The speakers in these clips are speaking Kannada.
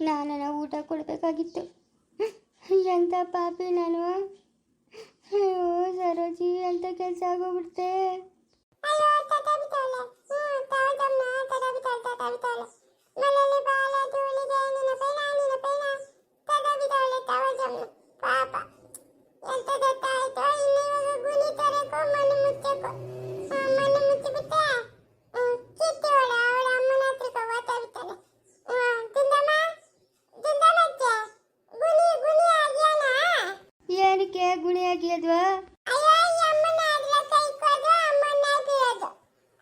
ನಾನು ಊಟ ಕೊಡಬೇಕಾಗಿತ್ತು. ಎಂಥ ಪಾಪಿ ನಾನು? ಅಯ್ಯೋ, ಸರೋಜಿ ಎಂಥ ಕೆಲಸ ಆಗೋಗ್ಬಿಡ್ತೆ ಪಾಪ. ಎಂತ ಗೊತ್ತಾಯ್ತು ಇಲ್ಲಿ ಇವಾಗ ಗುಲಿ ತರಕೋ, ಮಣ್ಣು ಮುಚ್ಚಕೋ. ಬೀಳೋದು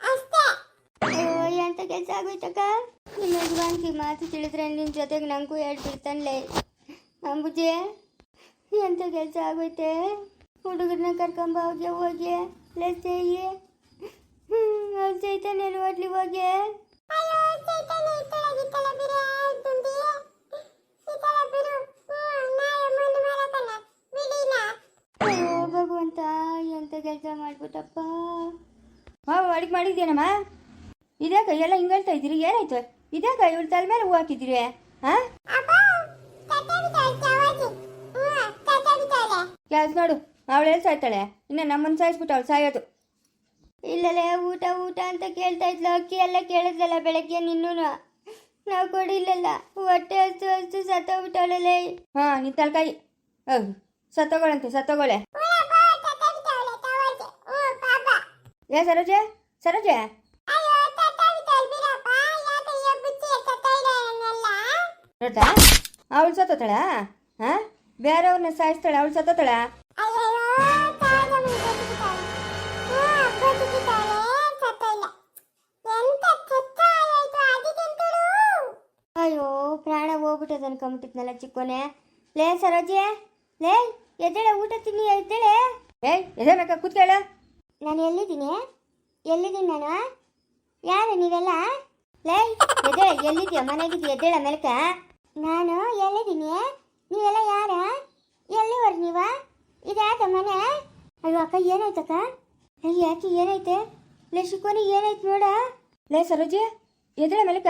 ಆಗ್ಲಿ ಅಯ್ಯೋ ಎಂಥ ಕೆಲಸ ಆಗೋಯ್ತಕ್ಕ ನಿಮ್ಮ ಯಜಮಾನ್ಕಿ ಮಾತು ತಿಳಿದ್ರೆ ನಿನ್ನ ಜೊತೆಗೆ ನಂಗೂ ಹೇಳ್ಬಿಡ್ತಾನಲೇ ಅಂಬುಜೆ ಎಂತ ಕೆಲಸ ಆಗೋಯ್ತೆ? ಹುಡುಗರನ್ನ ಕರ್ಕೊಂಬ ಹೋಗಿ ಹೋಗಿ. ಲೆಸ್ಸೇಯಿ ಹ್ಞೂ ಚೈತನ್ಯ ಹೋಟ್ಲಿ ಹೋಗಿ ಬಿರೆ ಭಗವಂತ ಎಂತ ಕೆಲಸ ಮಾಡ್ಬಿಟ್ಟಪ್ಪ? ಹಾಂ ಅಡುಗೆ ಮಾಡಿದ್ಯೇನಮ್ಮ? ಇದ್ಯಾಕ ಎಲ್ಲ ಹಿಂಗೆ ಹೇಳ್ತಾ ಇದ್ದೀರಿ? ಏನಾಯ್ತು? ಇದ್ಯಾಕ ಇವಳು ತಲೆ ಮೇಲೆ ಹೂ ಹಾಕಿದ್ದೀರಿ? ಹಾಂ ಕ್ಲಾಸ್ ನೋಡು ಅವಳು ಎಲ್ಲಿ ಸಾಯ್ತಾಳೆ? ಇನ್ನು ನಮ್ಮನ್ನು ಸಾಯಿಸ್ಬಿಟ್ಟು ಅವಳು ಸಾಯೋದು. ಇಲ್ಲಲೇ ಊಟ ಊಟ ಅಂತ ಕೇಳ್ತಾ ಇದ್ಲು. ಅಕ್ಕಿ ಎಲ್ಲ ಕೇಳಿದ್ಲಲ್ಲ ಬೆಳಗ್ಗೆ ನಿನ್ನೂ. ನಾವು ಕೊಡಿಲ್ಲಲ್ಲ ಹೊಟ್ಟೆ ಹಸು ಹಸು ಸತ್ತೋಗ್ಬಿಟ್ಟವಳಲ್ಲೇ. ಹಾಂ ನಿನ್ನ ತಲೆಕಾಯಿ. ಹೌದು. ಸತ್ತೋಗಳಂತೆ, ಸತ್ತೋಗಳೆ. ಏ, ಸರೋಜೆ ಸರೋಜೆ. ನೋಡ್ತಾ ಅವಳು ಸತ್ತೋತಾಳ? ಹಾಂ? ಬೇರೆಯವ್ರನ್ನ ಸಾಯಿಸ್ತಾಳೆ, ಅವಳು ಸತ್ತೋತಾಳ? ಅಯ್ಯೋ, ಪ್ರಾಣ ಹೋಗ್ಬಿಟ್ಟದ ಅನ್ಕೊಂಬಿಟ್ಟಿದ್ನಲ್ಲ ಚಿಕ್ಕೋನೆ. ಲೇ, ಸರೋಜೆ, ಲೇ. ಎದ್ದೇಳೆ ಊಟ ತಿನ್ನಿ ಎದ್ದೇಳೆ. ಏಯ್ ಎದೆ ಬೇಕಾ? ಕೂತ್ಕೊಳ್ಳ ನಾನು ಎಲ್ಲಿದ್ದೀನಿ? ಎಲ್ಲಿದ್ದೀನಿ ನಾನು? ಯಾರು ನೀವೆಲ್ಲ? ಲೇ ಎದ್ದೇಳೆ ಎಲ್ಲಿದ್ಯಾ ಮನೆಗಿದ್ದೀಯ? ಎದ್ದೇಳ ಮೇಲ್ಕ? ನಾನು ಎಲ್ಲಿದ್ದೀನಿ? ನೀವೆಲ್ಲ ಯಾರ? ಎಲ್ಲಿವರ್ ನೀವ? ಇದ್ಯಾಕ ಮನೆ? ಅಯ್ಯೋ ಅಕ್ಕ ಏನಾಯ್ತಕ್ಕ ಅಯ್ಯ ಯಾಕೆ ಏನೈತೆ ಲೇ ಶಿಕೋನಿ ಏನಾಯ್ತು ನೋಡ? ಲೇ ಸರೋಜಿ ಎದ್ದೇಳ ಮೇಲಕ?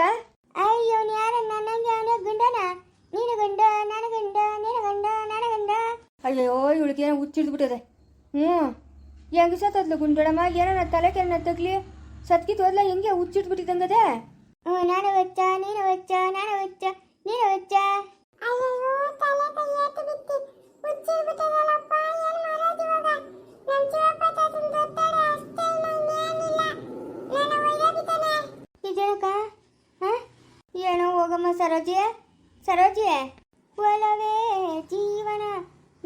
ಅಯ್ಯೋ ಯಾರ ನನಗೆ ಅವನ ಗಂಡನ? ನೀನು ಗಂಡ ನಾನು ಗಂಡ ನೀನು ಗಂಡ ನಾನು ಗಂಡ? ಅಯ್ಯೋ ಇವಳಿಗೆ ಏನೋ ಹುಚ್ಚಿಡ್ದ್ಬಿಟ್ಟದೆ ಹ್ಞೂ ಹೆಂಗೆ ಸತ್ತದ್ಲು ಗುಂಡೋಡಮ್ಮ ಏನೋ ತಲೆ ಕೆನ್ನ ತಗ್ಲಿ? ಸತ್ಕಿತ್ ಹೋದ್ಲ ಹೆಂಗೆ ಹುಚ್ಚಿಟ್ಬಿಟ್ಟಿದ್ದಂಗದೆ ಹ್ಞೂ ನಾನು ವೆಚ್ಚ ನೀನು ವೆಚ್ಚ ನಾನು ವೆಚ್ಚ ನೀನು ವೆಚ್ಚ ಏನ್ ಏನೋ ಹೋಗಮ್ಮ ಸರೋಜಿ ಸರೋಜಿ ಒಲವೇ ಜೀವನ.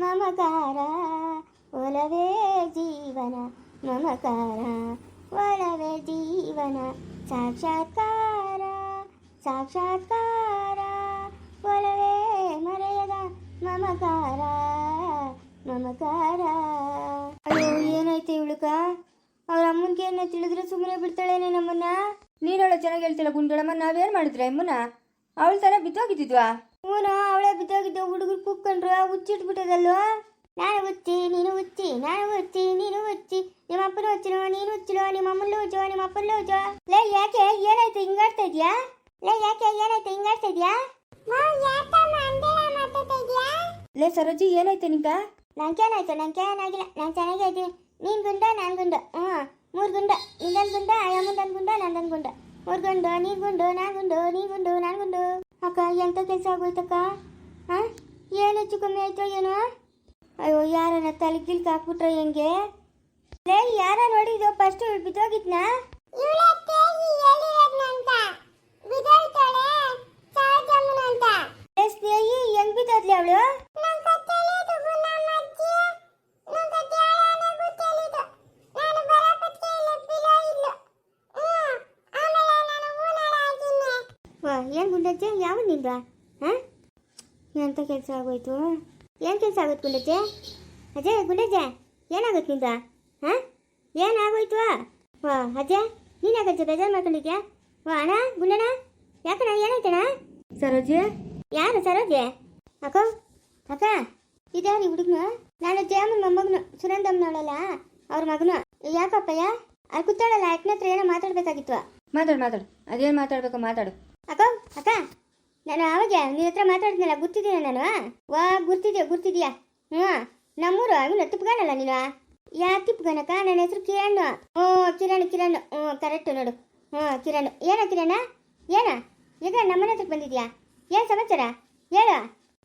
ಮಮಕಾರ ಒಲವೇ ಜೀವನ ಮಮಕಾರ ಒಲವೇ ಜೀವನ. ಸಾಕ್ಷಾತ್ಕಾರ ಸಾಕ್ಷಾತ್ಕಾರ, ಒಲವೇ ಮರೆಯದ ಮಮಕಾರ ಮಮಕಾರ ಅಯ್ಯೋ, ಏನಾಯ್ತು ಇವಳಕ ಅವ್ರ ಅಮ್ಮನ್ಗೆ ಏನ ತಿಳಿದ್ರೆ ಸುಮ್ಮನೆ ಬಿಡ್ತಾಳೇನೆ ನಮ್ಮನ್ನ? ನೀನೊಳ ಚೆನ್ನಾಗಿ ಹೇಳ್ತಿಲ್ಲ ಗುಂಡಳಮ್ಮ ನಾವೇನ್ ಮಾಡಿದ್ರೆ ಅಮ್ಮನ ಅವಳ ತರ ಬಿದ್ದೋಗಿದ್ದಿದ್ವಾ? ಹೂನು ಅವಳೇ ಬಿದ್ದೋಗಿದ್ದ ಹುಡುಗರು ಕುಕ್ಕೊಂಡ್ರು ಹುಚ್ಚಿಟ್ಬಿಟ್ಟದಲ್ವ ನಾನು ಹುಚ್ಚಿ, ನೀನು ಉಚ್ಚಿ ನಾನು ಹುಚ್ಚಿ, ನೀನು ಉಚ್ಚಿ ನಿಮ್ಮ ಅಪ್ಪನ ಹುಚ್ಚಿನೋ ನೀನು ಹುಚ್ಚಿರೋ ನಿಮ್ಮ ಅಮ್ಮನ ಹುಚ್ಚೋ ನಿಮ್ಮ ಅಪ್ಪನ ಹುಚ್ಚೋ ಲೇ, ಯಾಕೆ? ಏನಾಯ್ತು? ಹಿಂಗಾಡ್ತಾ ಇದೆಯಾ? ಲೇ, ಯಾಕೆ? ಏನಾಯ್ತು? ಹಿಂಗಾಡ್ತಾ ಇದೀಯಾ? ಲೇ, ಸರೋಜಿ, ಏನಾಯ್ತು ನಿಂಗ? ನಂಗೇನಾಯ್ತು? ನಂಗೇನಾಗಿಲ್ಲ. ನಾನು ಚೆನ್ನಾಗೇ ಇದ್ದೀನಿ. ನೀನು ಗುಂಡ, ನಾನು ಗುಂಡ. ಹ್ಞೂ ಮೂರು ಗುಂಡ. ನಿಂದೊಂದು ಗುಂಡ ಅಮ್ಮಂದೊಂದು ಗುಂಡ, ನಂದೊಂದು ಗುಂಡ. ಮೂರು ಗುಂಡು, ನೀನು ಗುಂಡು, ನಾನು ಗುಂಡು ನೀ ಗುಂಡು, ನಾನು ಗುಂಡು. ಅಕ್ಕ ಎಂಥ ಕೆಲಸ ಆಗೋಯ್ತಕ್ಕ? ಹಾಂ ಏನು ಹೆಚ್ಚು ಕಮ್ಮಿ ಆಯ್ತೋ ಏನೋ? ಅಯ್ಯೋ, ಯಾರನ್ನ ತಲೆ ಹಾಕ್ಬಿಟ್ರೆ ಹೆಂಗೆ? ಲೇ, ಯಾರ ನೋಡಿದ್ದು ಫಸ್ಟ್ ಬಿದ್ದೋಗಿದ್ನಾ ಇವಳೆ ತೇಗಿ ಹೇಳಿರೋದ್ನ ಅಂತ ಬಿದೋಯ್ತಾಳೆ ಸಾಜಮ್ಮನ ಅಂತ ಲೇ ಸ್ನೇಹಿ ಹೆಂಗ್ ಬಿದ್ದೋದ್ಲಿ ಅವಳು ನಂಗ್ ಗೊತ್ತಿಲ್ಲಿದು ಗುಣಮ್ಮ ಅಜ್ಜಿ ನಂಗ್ ಗೊತ್ತಾಳನೆ ಗೊತ್ತಿಲ್ಲಿದು ನಾನು ಬರಪತ್ಕೆ ಇಲ್ಲ ಬಿಲೋ ಇಲ್ಲ ಹ್ಮ್ ಆಮೇಲೆ ನಾನು ಊನಾಳ ಆಗಿನ್ನೆ ವಾ ಏನು ಗುಂಡಜ್ಜೆ? ಯಾವ ನಿಂದ ಹಾಂ? ಎಂಥ ಕೆಲಸ ಆಗೋಯ್ತು? ಏನು ಕೆಲಸ ಆಗುತ್ತೆ ಗುಂಡಜ್ಜೆ? ಅಜಯ್ ಗುಂಡಜ್ಜೆ ಏನಾಗುತ್ತೆ ನಿಂದ ಹಾಂ? ಏನಾಗೋಯ್ತು? ವಾ ಅಜಯ್ ನೀನಾಗಜ್ಜೆ ಬೇಜಾರು ಮಾಡ್ಕೊಂಡಿದ್ಯಾ? ವಾ ಅಣ್ಣ ಗುಂಡಣ್ಣ ಯಾಕಣ್ಣ ಏನಾಯ್ತಣ್ಣ? ಸರೋಜೆ. ಯಾರು ಸರೋಜೆ? ಅಕ್ಕ ಅಕ್ಕ ಇದ್ಯಾರು ಹುಡುಗನು? ನಾನು ಜಯಮ್ಮನ ಮೊಮ್ಮಗನು ಸುನಂದಮ್ಮನವಳಲ್ಲ ಅವ್ರ ಮಗನು. ಯಾಕಪ್ಪಯ್ಯ? ಅಲ್ಲಿ ಕೂತಾಳಲ್ಲ ಅಕ್ಕನ ಹತ್ರ ಏನೋ ಮಾತಾಡ್ಬೇಕಾಗಿತ್ತು. ಮಾತಾಡು ಮಾತಾಡು. ಅದೇನು ಮಾತಾಡ್ಬೇಕು ಮಾತಾಡು. ಅಕ್ಕ ಅಕ್ಕ. ನಾನು ಅವಾಗ ನಿನ್ನ ಹತ್ರ ಮಾತಾಡಿದ್ನಲ್ಲ ಗುರ್ತಿದ್ದೀನ ನಾನು? ವಾ, ಗುರ್ತಿದ್ಯಾ ಗುರ್ತಿದ್ಯಾ? ಹ್ಞೂ. ನಮ್ಮೂರು ಇವನು ತಿಪ್ಗಾನಲ್ಲ ನೀನು? ಯಾ ತಿಪ್ಗಾನಕ್ಕ ನನ್ನ ಹೆಸರು ಕಿರಣ್ ಹ್ಞೂ ಕಿರಣ್ ಕಿರಣ್. ಹ್ಞೂ ಕರೆಕ್ಟ್ ನೋಡು. ಹ್ಞೂ, ಕಿರಣ್. ಏನ ಕಿರಣ ಏನ? ಈಗ ನಮ್ಮನೆ ಹತ್ರಕ್ಕೆ ಬಂದಿದ್ಯಾ? ಏನು ಸಮಾಚಾರ? ಹೇಳು.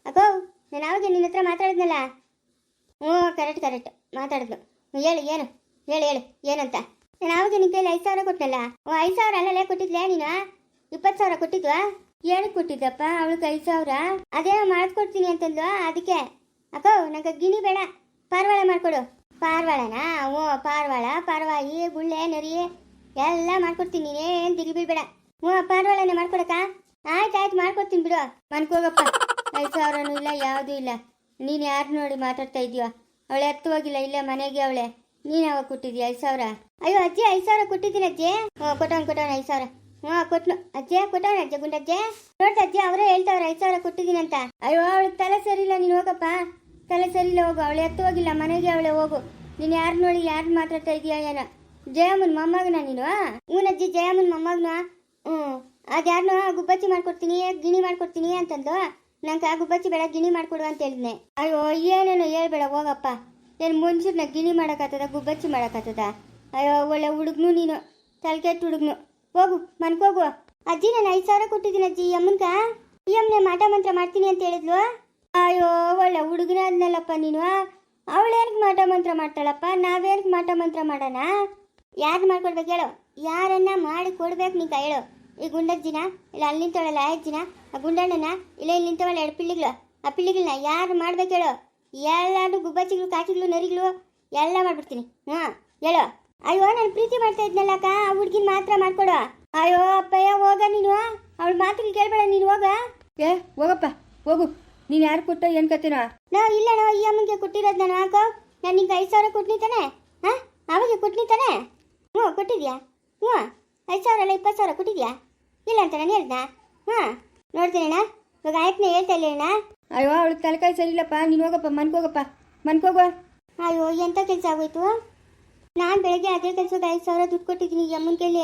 ಅಕ್ಕೋ, ನಾನು ಅವಾಗ ನಿನ್ನ ಹತ್ರ ಮಾತಾಡಿದ್ನಲ್ಲ? ಹ್ಞೂ ಕರೆಕ್ಟ್ ಕರೆಕ್ಟ್ ಮಾತಾಡಿದ್ನು ಹೇಳು, ಏನು? ಹೇಳು ಹೇಳು, ಏನಂತ? ನಾನು ಆವಾಗ ನಿನ್ನ ಕೈಲಿ ಐದು ಸಾವಿರ ಕೊಟ್ಟನಲ್ಲ? ಓ, ಐದು ಸಾವಿರ ಅಲ್ಲಲ್ಲೇ ಕೊಟ್ಟಿದ್ಲೇ ನೀನು? ಇಪ್ಪತ್ತು ಸಾವಿರ ಕೊಟ್ಟಿದ್ವಾ? ಏನಕ್ಕೆ ಕೊಟ್ಟಿದ್ದಪ್ಪ, ಅವಳಿಗೆ ಐದು ಸಾವಿರ. ಅದೇ ಮಾಡಿಸ್ಕೊಡ್ತೀನಿ ಅಂತಂದ್ವಾ ಅದಕ್ಕೆ. ಅಕ್ಕೋ, ನಂಗೆ ಗಿಣಿ ಬೇಡ. ಪಾರ್ವಾಳ ಮಾಡಿಕೊಡು. ಪಾರ್ವಾಳನಾ? ಓ, ಪಾರ್ವಾಳ, ಪಾರ್ವಾಯಿ, ಗುಳ್ಳೆ, ನರಿ, ಎಲ್ಲ ಮಾಡ್ಕೊಡ್ತೀನಿ ನೀನೇನು ದಿಗಿ ಬೇಡ. ಹ್ಞೂ, ಪಾರ್ವಾಳನೆ ಮಾಡ್ಕೊಡಕ್ಕ. ಆಯ್ತು ಆಯ್ತು, ಮಾಡ್ಕೊಡ್ತೀನಿ ಬಿಡು. ಮನ್ಕೋಗಪ್ಪ. ಐದು ಸಾವಿರನೂ ಇಲ್ಲ, ಯಾವುದೂ ಇಲ್ಲ. ನೀನು ಯಾರು ನೋಡಿ ಮಾತಾಡ್ತಾ ಇದೀಯ ಅವಳೆ ಎತ್ತುವಾಗಿಲ್ಲ ಇಲ್ಲ ಮನೆಗೆ ಅವಳೆ. ನೀನು ಯಾವಾಗ ಕೊಟ್ಟಿದ್ಯಾ ಐದು ಸಾವಿರ? ಅಯ್ಯೋ, ಅಜ್ಜಿ, ಐದು ಸಾವಿರ ಕೊಟ್ಟಿದ್ದೀನಿ ಅಜ್ಜಿ. ಹ್ಞೂ, ಕೊಟ್ಟವನು ಕೊಟ್ಟವನು, ಐದು ಸಾವಿರ. ಹ್ಞೂ ಕೊಟ್ನು ಅಜ್ಜಿ ಕೊಟ್ಟವನ ಅಜ್ಜ ಗುಂಡಜ್ಜಿ ನೋಡ್ತಾ ಅಜ್ಜಿ, ಅವರೇ ಹೇಳ್ತಾವ್ರೆ, ಐದು ಸಾವಿರ ಕೊಟ್ಟಿದ್ದೀನಿ ಅಂತ. ಅಯ್ಯೋ, ಅವಳಿಗೆ ತಲೆ ಸರಿ ಇಲ್ಲ ನೀನು ಹೋಗಪ್ಪ. ತಲೆ ಸರಿ ಇಲ್ಲ ಹೋಗು. ಅವಳು ಎತ್ತು ಹೋಗಿಲ್ಲ, ಮನೆಗೆ ಅವಳೆ ಹೋಗು. ನೀನು ಯಾರು ನೋಡಿ ಯಾರು ಮಾತಾಡ್ತಾ ಇದೀಯ, ಏನೋ? ಜಯಮ್ಮನ ಮೊಮ್ಮಗನ ನೀನು? ಹ್ಞೂನಜ್ಜಿ ಜಯಮ್ಮನ ಮೊಮ್ಮಗನ? ಹ್ಞೂ ಅದ್ಯಾರನ್ನೋ ಗುಬ್ಬಚ್ಚಿ ಮಾಡ್ಕೊಡ್ತೀನಿ, ಗಿಣಿ ಮಾಡ್ಕೊಡ್ತೀನಿ ಅಂತಂದು ನಂಗೆ ಆ ಗುಬ್ಬಚ್ಚಿ ಬೇಡ, ಗಿಣಿ ಮಾಡ್ಕೊಡು ಅಂತ ಹೇಳಿದ್ನೆ. ಅಯ್ಯೋ, ಏನೇನೋ ಹೇಳ್ಬೇಡ, ಹೋಗಪ್ಪ. ಏನು ಮುಂಚೂರ್ನ ಗಿಣಿ ಮಾಡೋಕ್ಕಾಗ್ತದ ಗುಬ್ಬಚ್ಚಿ ಮಾಡೋಕ್ಕಾಗ್ತದ ಅಯ್ಯೋ, ಒಳ್ಳೆ ಹುಡುಗ್ನು ನೀನು. ತಲೆಕೆಟ್ಟು ಹುಡುಗ್ನು. ಹೋಗು ಮನ್ಕೋಗು ಅಜ್ಜಿ, ನಾನು ಐದು ಸಾವಿರ ಕೊಟ್ಟಿದ್ದೀನಿ ಅಜ್ಜಿ ಅಮ್ಮನ್ಕ ಈ ಅಮ್ಮನೆ ಮಾಟ ಮಂತ್ರ ಮಾಡ್ತೀನಿ ಅಂತ ಹೇಳಿದ್ಲು. ಅಯ್ಯೋ, ಒಳ್ಳೆ ಹುಡುಗನ ಅದ್ನಲ್ಲಪ್ಪ ನೀನು. ಅವಳೇನಕ್ಕೆ ಮಾಟ ಮಂತ್ರ ಮಾಡ್ತಾಳಪ್ಪ? ನಾವೇನಕ್ಕೆ ಮಾಟ ಮಂತ್ರ ಮಾಡೋಣ? ಯಾರು ಮಾಡ್ಕೊಡ್ಬೇಕು ಹೇಳು. ಯಾರನ್ನ ಮಾಡಿ ಕೊಡ್ಬೇಕು ನೀ ಹೇಳು. ಈ ಗುಂಡಜ್ಜಿನ ಇಲ್ಲ ಅಲ್ಲಿ ನಿಂತವಳಲ್ಲ ಅಜ್ಜಿನ ಆ ಗುಂಡಣ್ಣನ, ಇಲ್ಲ ಇಲ್ಲಿ ನಿಂತವಳ ಎರಡು ಪಿಳ್ಳಿಗಳು. ಆ ಪಿಳ್ಳಿಗಳನ್ನ ಯಾರು ಮಾಡ್ಬೇಕು ಹೇಳು. ಎಲ್ಲಾನು ಗುಬ್ಬಚ್ಚಿಗಳು, ಕಾಕಿಗಳು, ನರಿಗಳು, ಎಲ್ಲ ಮಾಡ್ಬಿಡ್ತೀನಿ. ಹಾಂ ಹೇಳು. ಅಯ್ಯೋ ನಾನು ಪ್ರೀತಿ ಮಾಡ್ತಾ ಇದ್ನಲ್ಲಕ್ಕ ಆ ಹುಡುಗಿನ ಮಾತ್ರ ಮಾಡ್ಕೊಡು. ಅಯ್ಯೋ ಅಪ್ಪಯ್ಯ ಹೋಗ ನೀನು. ಅವಳ ಮಾತಿಗೆ ಕೇಳಬೇಡ ನೀನು ಹೋಗ. ಏ ಹೋಗಪ್ಪ ಹೋಗು. ನೀನು ಯಾರು ಕೊಟ್ಟ ಏನು ಕತ್ತೀನೋ? ನಾವು ಇಲ್ಲ ನಾವು ಈ ಅಮ್ಮನಿಗೆ ಕೊಟ್ಟಿರೋದು ನಾನು ಹಾಕೋ. ನಾನು ನಿಂಗೆ ಐದು ಸಾವಿರ ಕೊಟ್ನಿ ತಾನೆ? ಹಾಂ? ಅವಾಗ ಕೊಟ್ನಿ ತಾನೆ? ಹ್ಞೂ ಕೊಟ್ಟಿದ್ಯಾ? ಹ್ಞೂ. ಐದು ಸಾವಿರ ಅಲ್ಲ ಇಪ್ಪತ್ತು ಸಾವಿರ ಕೊಟ್ಟಿದ್ಯಾ? ಇಲ್ಲ ಅಂತ ನಾನು ಹೇಳ್ದಾ. ಹಾಂ ನೋಡ್ತೀನಿ ಅಣ್ಣ. ಇವಾಗ ಆಯ್ತನೇ ಹೇಳ್ತಾ ಇಲ್ಲ ಅಣ್ಣ. ಅಯ್ಯೋ ಅವಳಿಗೆ ತಲೆಕಾಯಿ ಸರಿ ಇಲ್ಲಪ್ಪ ನೀನು ಹೋಗಪ್ಪ ಮನ್ಕೋಗಪ್ಪ ಮನ್ಕೋಗೋ ಅಯ್ಯೋ ಎಂಥ ಕೆಲಸ ಆಗೋಯ್ತು? ನಾನು ಬೆಳಗ್ಗೆ ಅದೇ ಕೆಲಸದ ಐದು ಸಾವಿರ ದುಡ್ಡು ಕೊಟ್ಟಿದ್ದೀನಿ ಯಮ್ಮನ ಕೈಲಿ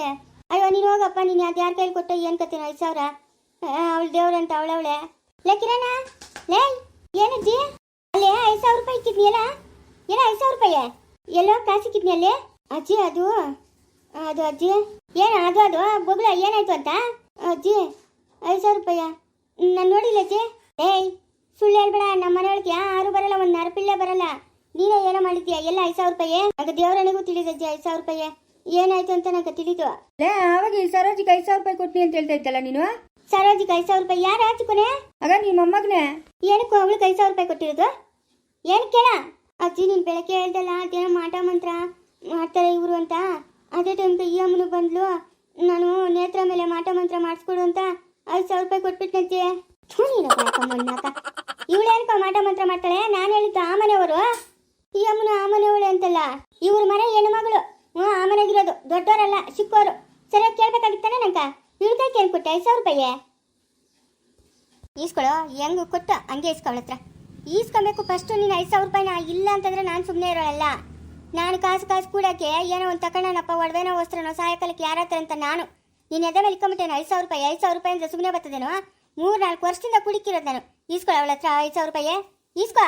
ಅಯ್ಯೋ, ನೀನು ಹೋಗಪ್ಪ, ನೀನು ಅದು ಯಾರ ಕೈಲಿ ಕೊಟ್ಟ, ಏನು ಕತ್ತೀನಿ ಐದು ಸಾವಿರ? ಅವಳು ದೇವ್ರಂತ ಅವಳವಳೆ. ಲೇ ಕಿರಣ ಲೇ, ಏನಜ್ಜಿ? ಅಲ್ಲೇ ಐದು ಸಾವಿರ ರೂಪಾಯಿ ಇಕ್ಕಿದ್ನಿ, ಅಲ್ಲ? ಏನೋ ಐದು ಸಾವಿರ ರೂಪಾಯಿ? ಎಲ್ಲೋ ಕಾಸು ಇಕ್ಕಿದ್ನಿ ಅಲ್ಲಿ? ಅಜ್ಜಿ, ಅದು ಅದು ಅಜ್ಜಿ, ಏನು, ಅದು ಅದು, ಬೊಗ್ಲ, ಏನಾಯ್ತು ಅಂತ? ಅಜ್ಜಿ, ಐದು ಸಾವಿರ ರೂಪಾಯಿ. ನಾನು ನೋಡಿಲ್ಲ ಅಜ್ಜಿ. ಏಯ್, ಸುಳ್ಳು ಹೇಳ್ಬೇಡ ನಮ್ಮ ಮನೆಯೊಳಗೆ ಯಾರು ಬರಲ್ಲ, ಒಂದು ನರಪಿಳ್ಳೆ ಬರಲ್ಲ. ನೀನೇ ಏನೋ ಮಾಡಿದ್ಯಾ? ಎಲ್ಲ ಐದು ಸಾವಿರ ರೂಪಾಯಿ ಆಗ ದೇವರನಿಗೂ ತಿಳಿದಜ್ಜಿ ಐದು ಸಾವಿರ ರೂಪಾಯಿ? ಏನಾಯ್ತು ಅಂತ ನಂಗೆ ತಿಳಿದು. ಲೇ ಅವಾಗ ಈ ಸರೋಜಿಗೆ ಐದು ಸಾವಿರ ರೂಪಾಯಿ ಕೊಟ್ನಿ ಅಂತ ಹೇಳ್ತಾ ಇದ್ದಲ್ಲ ನೀನು? ಸರೋಜಿಗೆ ಐದು ಸಾವಿರ ರೂಪಾಯಿ ಯಾರು ಹಚ್ಕೊನೆ ಆಗ ನಿಮ್ಮ ಮೊಮ್ಮಗನೇ ಏನಕ್ಕೂ ಅವಳಿಗೆ ಐದು ಸಾವಿರ ರೂಪಾಯಿ ಕೊಟ್ಟಿರೋದು? ಏನು ಕೇಳ? ಅಜ್ಜಿ ನೀನು ಬೆಳಗ್ಗೆ ಹೇಳ್ದಲ್ಲ ಅದೇನೋ ಮಾಟ ಮಂತ್ರ ಮಾಡ್ತಾರೆ ಇವರು ಅಂತ. ಅದೇ ಟೈಮ್ಗೆ ಈ ಅಮ್ಮನು ಬಂದ್ಲು. ನಾನು ನೇತ್ರ ಮೇಲೆ ಮಾಟ ಮಂತ್ರ ಮಾಡಿಸ್ಕೊಡು ಅಂತ ಐದು ಸಾವಿರ ರೂಪಾಯಿ ಅಕ್ಕಮ್ಮನ್ನಾಕ ಇವಳೇನಕ್ಕ ಮಾಟ ಮಂತ್ರ ಮಾಡ್ತಾಳೆ ನಾನು ಹೇಳಿದ್ದು ಆ ಮನೆಯವರು ಈ ಅಮ್ಮನ ಆ ಮನೆಯವಳೆ ಅಂತಲ್ಲ ಇವ್ರ ಮನೆ ಹೆಣ್ಣು ಮಗಳು ಹ್ಞೂ ಆ ಮನೆಗಿರೋದು ದೊಡ್ಡವರಲ್ಲ ಚಿಕ್ಕವರು ಸರಿಯಾಗಿ ಕೇಳ್ಬೇಕಾಗಿತ್ತಾನೆ ನಂಗ ಇವಳ ಕೈ ಕೇಳಿ ರೂಪಾಯಿ ಈಸ್ಕೊಳ್ಳೋ ಹೆಂಗ್ ಕೊಟ್ಟು ಹಂಗೆ ಈಸ್ಕೊಳ್ಳ ಹತ್ರ. ಈಸ್ಕೊಬೇಕು ಫಸ್ಟು ನೀನು ಐದು ಸಾವಿರ ರೂಪಾಯಿನ ಇಲ್ಲ ಅಂತಂದ್ರೆ ನಾನು ಸುಮ್ಮನೆ ಇರೋಳಲ್ಲ. ನಾನು ಕಾಸು ಕಾಸು ಕೂಡಕ್ಕೆ ಏನೋ ಒಂದು ತಕೊಂಡಪ್ಪ ಒಡವೆನೋ, ವಸ್ತ್ರನೋ, ಸಹಾಯಕಾಲಕ್ಕೆ ಯಾರ ಹತ್ರ ಅಂತ ನಾನು. ನೀನು ಎದೆ ಮೇಲೆ ಇಕ್ಕೊಂಬಿಟ್ಟೇನು ಐದು ಸಾವಿರ ರೂಪಾಯಿ, ಐದು ಸಾವಿರ ರೂಪಾಯಿ ಅಂದ್ರೆ ಸುಮ್ಮನೆ ಬರ್ತದೇನೋ? ಮೂರು ನಾಲ್ಕು ವರ್ಷದಿಂದ ಕುಡಿಕಿರೋದು ನಾನು. ಈಸ್ಕೊಳ್ಳೋ ಅವಳ ಹತ್ರ ಐದು ಸಾವಿರ ರೂಪಾಯಿ. ಈಸ್ಕೊ.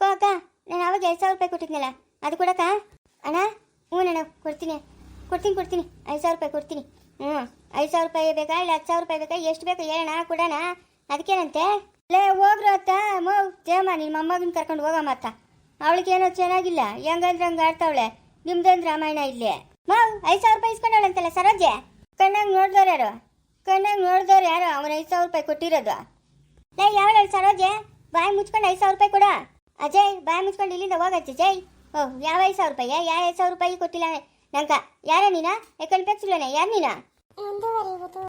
ಕೋ ಅಕ್ಕ, ನಾನು ಅವಾಗ ಐದು ಸಾವಿರ ರೂಪಾಯಿ ಕೊಟ್ಟಿದ್ನಲ್ಲ, ಅದು ಕೊಡಕ್ಕ? ಅಣ್ಣ, ಹ್ಞೂ ನಾನು ಕೊಡ್ತೀನಿ. ಕೊಡ್ತೀನಿ ಕೊಡ್ತೀನಿ. ಐದು ಸಾವಿರ ರೂಪಾಯಿ ಕೊಡ್ತೀನಿ. ಹ್ಞೂ. ಐದು ಸಾವಿರ ರೂಪಾಯಿ ಬೇಕಾ ಇಲ್ಲ ಹತ್ತು ಸಾವಿರ ರೂಪಾಯಿ ಬೇಕಾ? ಎಷ್ಟು ಬೇಕು ಹೇಳೋಣ ಕೊಡೋಣ ಅದಕ್ಕೇನಂತೆ? ಲೇ, ಹೋಗ್ರು ಅತ್ತ. ಮೋ, ಜಯಮ್ಮ ನಿನ್ನ ಮೊಮ್ಮಗನ ಕರ್ಕೊಂಡು ಹೋಗಮ್ಮ ಅತ್ತ. ಅವಳಿಗೇನೋ ಚೆನ್ನಾಗಿಲ್ಲ. ಹೆಂಗಂದ್ರೆ ಹಂಗೆ ಆಡ್ತಾವಳೆ. ನಿಮ್ದೊಂದು ರಾಮಾಯಣ ಇಲ್ಲಿ. ಮಾವ್ ಐದು ಸಾವಿರ ರೂಪಾಯಿ ಇಸ್ಕೊಂಡವಳಂತಲ್ಲ ಸರೋಜೆ ಕಣ್ಣಾಗ ನೋಡ್ದವ್ರು ಯಾರು? ಕಣ್ಣಾಗ ನೋಡ್ದವ್ರು ಯಾರು? ಅವನ ಐದು ಸಾವಿರ ರೂಪಾಯಿ ಕೊಟ್ಟಿರೋದು. ಲೇ, ಯಾವಳ ಸರೋಜೆ ಬಾಯಿ ಮುಚ್ಕೊಂಡು ಐದು ಸಾವಿರ ರೂಪಾಯಿ ಕೊಡ. ಅಜಯ್, ಬಾಯ್ ಮುಚ್ಕೊಂಡು ಇಲ್ಲಿಂದ ಹೋಗಚ್ಚ ಜೈ ಓಹ್ ಯಾವ ಐದು ಸಾವಿರ ರೂಪಾಯಿ? ಯಾವ ಐದು ಸಾವಿರ ರೂಪಾಯಿ ಕೊಟ್ಟಿಲ್ಲ. ನಂಕ ಯಾರ ನೀನಾ? ಯಾಕಂಡ್ ಪೆಕ್ಸಿಲ್ಲನೆ ಯಾರು ನೀನ? ಮುಂದುವರಿಯುವುದು